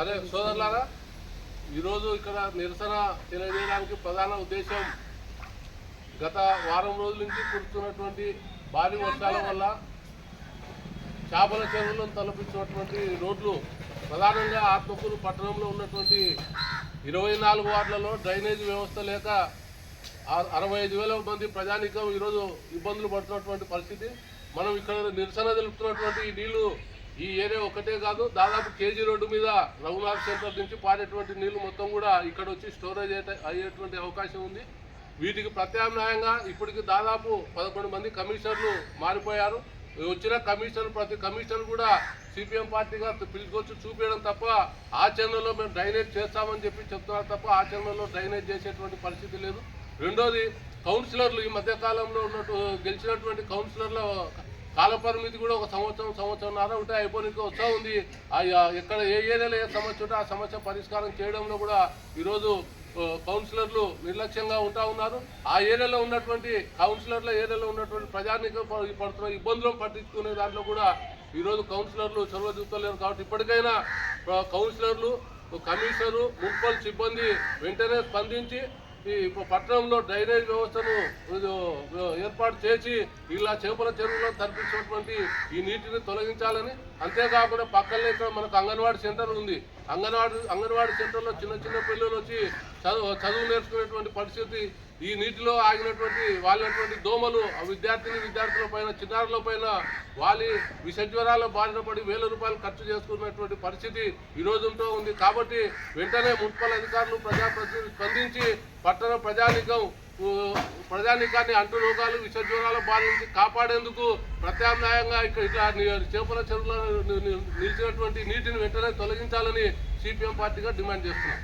సరే సోదరులారా ఈరోజు ఇక్కడ నిరసన తెలియజేయడానికి ప్రధాన ఉద్దేశం గత వారం రోజుల నుంచి కురుస్తున్నటువంటి భారీ వర్షాల వల్ల చేపల చెరువులను తలపించినటువంటి రోడ్లు ప్రధానంగా ఆత్మకూరు పట్టణంలో ఉన్నటువంటి ఇరవై నాలుగు వార్డులలో డ్రైనేజ్ వ్యవస్థ లేక అరవై ఐదు వేల మంది ప్రజానికం ఈరోజు ఇబ్బందులు పడుతున్నటువంటి పరిస్థితి. మనం ఇక్కడ నిరసన తెలుపుతున్నటువంటి నీళ్ళు ఈ ఏరియా ఒకటే కాదు దాదాపు కేజీ రోడ్డు మీద రఘునాథ్ సెంటర్ నుంచి పారేటువంటి నీళ్ళు మొత్తం కూడా ఇక్కడ వచ్చి స్టోరేజ్ అయ్యే- అయ్యేటువంటి అవకాశం ఉంది. వీటికి ప్రత్యామ్నాయంగా ఇప్పటికి దాదాపు పదకొండు మంది కమిషనర్లు మారిపోయారు. వచ్చిన కమిషనర్ ప్రతి కమిషనర్ కూడా సిపిఎం పార్టీగా పిలుచుకొచ్చి చూపించడం తప్ప ఆచరణలో మేము డ్రైనేజ్ చేస్తామని చెప్పి చెప్తున్నారు తప్ప ఆచరణలో డ్రైనేజ్ చేసేటువంటి పరిస్థితి లేదు. రెండోది కౌన్సిలర్లు ఈ మధ్యకాలంలో ఉన్నట్టు గెలిచినటువంటి కౌన్సిలర్ల కాలపరిమితి కూడా ఒక సంవత్సరం సంవత్సరంన్నర ఉంటే అయిపోయినకి వస్తూ ఉంది. ఆ ఎక్కడ ఏ ఏరియాలో ఏ సమస్య ఉంటే ఆ సమస్య పరిష్కారం చేయడంలో కూడా ఈరోజు కౌన్సిలర్లు నిర్లక్ష్యంగా ఉంటా ఉన్నారు. ఆ ఏరియాలో ఉన్నటువంటి కౌన్సిలర్ల ఏరియాలో ఉన్నటువంటి ప్రజానికి పడుతున్న ఇబ్బందులను పట్టించుకునే దాంట్లో కూడా ఈరోజు కౌన్సిలర్లు చొరవ చూపుతలేరు కాబట్టి ఇప్పటికైనా కౌన్సిలర్లు కమిషనరు మున్సిపల్ సిబ్బంది వెంటనే స్పందించి ఈ పట్టణంలో డ్రైనేజ్ వ్యవస్థను ఏర్పాటు చేసి ఇలా చేపల చెరువులో తరపించినటువంటి ఈ నీటిని తొలగించాలని అంతేకాకుండా పక్కనే ఇక్కడ మనకు అంగన్వాడీ సెంటర్ ఉంది. అంగన్వాడీ అంగన్వాడీ సెంటర్లో చిన్న చిన్న పిల్లలు వచ్చి చదువు చదువు నేర్చుకునేటువంటి పరిస్థితి ఈ నీటిలో ఆగినటువంటి వాళ్ళటువంటి దోమలు ఆ విద్యార్థిని విద్యార్థుల పైన చిన్నారుల పైన వాలి విషజ్వరాల బారిన పడి వేల రూపాయలు ఖర్చు చేసుకున్నటువంటి పరిస్థితి ఈ రోజుతో ఉంది. కాబట్టి వెంటనే మున్సిపల్ అధికారులు ప్రజాప్రతినిధులు స్పందించి పట్టణ ప్రజానికం ప్రజానికాన్ని అంటు రోగాలు విషజ్వరాల బారి నుంచి కాపాడేందుకు ప్రత్యామ్నాయంగా ఇక్కడ ఇట్లా చేపల చెరువులో నిలిచినటువంటి నీటిని వెంటనే తొలగించాలని సిపిఎం పార్టీగా డిమాండ్ చేస్తున్నాం.